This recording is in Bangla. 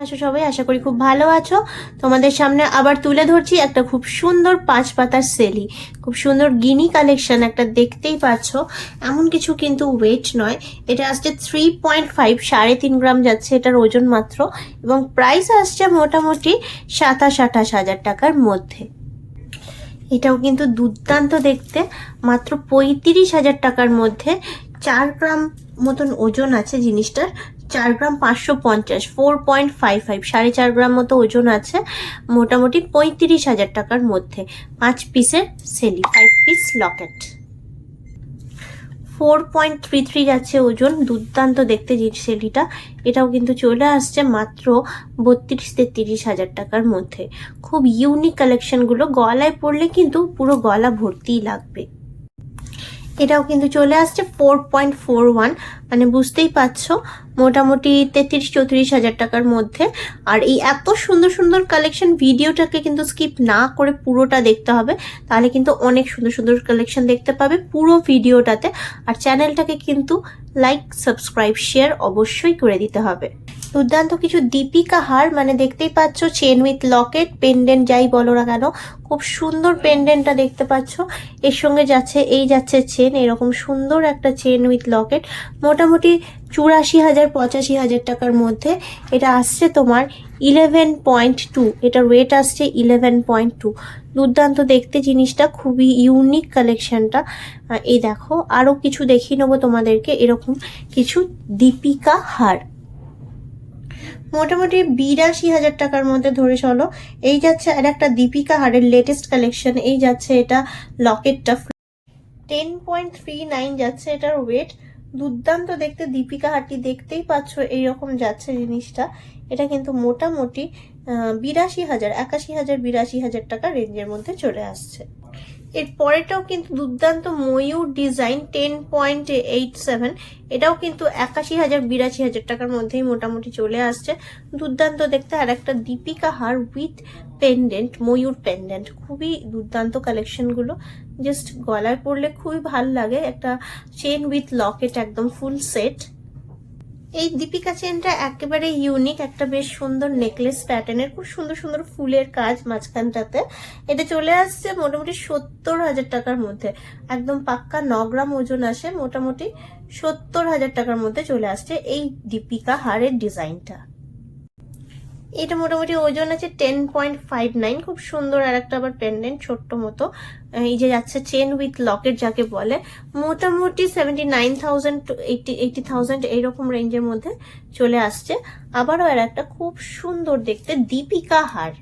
আছো সবাই? আশা করি খুব ভালো আছো। তোমাদের সামনে আবার তুলে ধরছি একটা খুব সুন্দর পাঁচ পাতার সেলি। খুব সুন্দর গিনি কালেকশন একটা দেখতেই পাচ্ছ। এমন কিছু কিন্তু ওয়েট নয়। এটা আসছে থ্রি পয়েন্ট ফাইভ সাড়ে তিন গ্রাম যাচ্ছে এটার ওজন মাত্র এবং প্রাইস আসছে মোটামুটি সাতাশ, আঠাশ হাজার টাকার মধ্যে। এটাও কিন্তু দুর্দান্ত দেখতে। মাত্র পঁয়ত্রিশ হাজার টাকার মধ্যে চার গ্রাম মতন ওজন আছে জিনিসটার। চার গ্রাম পাঁচশো পঞ্চাশ ফোর পয়েন্ট ফাইভ ফাইভ সাড়ে চার গ্রাম মতো ওজন আছে, মোটামুটি পঁয়ত্রিশ হাজার টাকার মধ্যে। পাঁচ পিসের সেলি five piece locket four point three three যাচ্ছে ওজন, দুর্দান্ত দেখতে সেলিটা। এটাও কিন্তু চলে আসছে মাত্র বত্রিশ তেত্রিশ হাজার টাকার মধ্যে। খুব ইউনিক কালেকশনগুলো গলায় পড়লে কিন্তু পুরো গলা ভর্তিই লাগবে। এটাও কিন্তু চলে আসছে ফোর পয়েন্ট ফোর ওয়ান মানে বুঝতেই পারছ, মোটামুটি তেত্রিশ চৌত্রিশ হাজার টাকার মধ্যে। আর এই এত সুন্দর সুন্দর কালেকশন ভিডিওটাকে কিন্তু স্কিপ না করে পুরোটা দেখতে হবে, তাহলে কিন্তু অনেক সুন্দর সুন্দর কালেকশন দেখতে পাবে পুরো ভিডিওটাতে আর চ্যানেলটাকে কিন্তু লাইক সাবস্ক্রাইব শেয়ার অবশ্যই করে দিতে হবে। দুর্দান্ত কিছু দীপিকা হার মানে দেখতেই পাচ্ছ চেন উইথ লকেট পেন্ডেন্ট যাই বলো না কেন, খুব সুন্দর পেন্ডেন্টটা দেখতে পাচ্ছ। এর সঙ্গে যাচ্ছে, এই যাচ্ছে চেন এরকম সুন্দর একটা চেন উইথ লকেট মোটামুটি চুরাশি হাজার, পঁচাশি হাজার টাকার মধ্যে। এটা আসছে তোমার ইলেভেন পয়েন্ট টু এটার ওয়েট আসছে ইলেভেন পয়েন্ট টু দুর্দান্ত দেখতে জিনিসটা, খুবই ইউনিক কালেকশনটা এই দেখো আরও কিছু দেখিয়ে নেব তোমাদেরকে, এরকম কিছু দীপিকা হার। মোটামুটি বিরাশি হাজার টাকার মধ্যে ধরে চলো। এই যাচ্ছে আর একটা দীপিকা হারের লেটেস্ট কালেকশন এই যাচ্ছে এটা লকেটটা টেন পয়েন্ট থ্রি নাইন যাচ্ছে এটার ওয়েট দুর্দান্ত দেখতে দীপিকা হাটি দেখতেই পাচ্ছ এইরকম যাচ্ছে জিনিসটা। এটা কিন্তু মোটামুটি বিরাশি হাজার, একাশি হাজার, বিরাশি হাজার টাকা রেঞ্জের মধ্যে চলে আসছে। এর পরেটাও কিন্তু দুর্দান্ত ময়ূর design ten point eight seven এটাও কিন্তু একাশি হাজার বিরাশি হাজার টাকার মধ্যেই মোটামুটি চলে আসছে। দুর্দান্ত দেখতে, আর একটা দীপিকা হার উইথ পেন্ডেন্ট ময়ূর পেন্ডেন্ট খুবই দুর্দান্ত কালেকশনগুলো জাস্ট গলায় পরলে খুবই ভালো লাগে, একটা চেন উইথ লকেট একদম ফুল সেট এই দীপিকা চেনটা একেবারে ইউনিক একটা বেশ সুন্দর নেকলেস প্যাটার্নের খুব সুন্দর সুন্দর ফুলের কাজ মাঝখানটাতে। এটা চলে আসছে মোটামুটি সত্তর হাজার টাকার মধ্যে। একদম পাক্কা ন গ্রাম ওজন আসে, মোটামুটি সত্তর হাজার টাকার মধ্যে চলে আসছে এই দীপিকা হারের ডিজাইনটা এটা মোটামুটি ওজন আছে টেন পয়েন্ট ফাইভ নাইন খুব সুন্দর আর একটা আবার পেন্ডেন্ট ছোট্ট মতো। এই যে যাচ্ছে চেন উইথ লকেট যাকে বলে, মোটামুটি seventy nine thousand eighty eighty thousand এইরকম রেঞ্জের মধ্যে চলে আসছে। আবারও আর একটা খুব সুন্দর দেখতে, দীপিকা হার।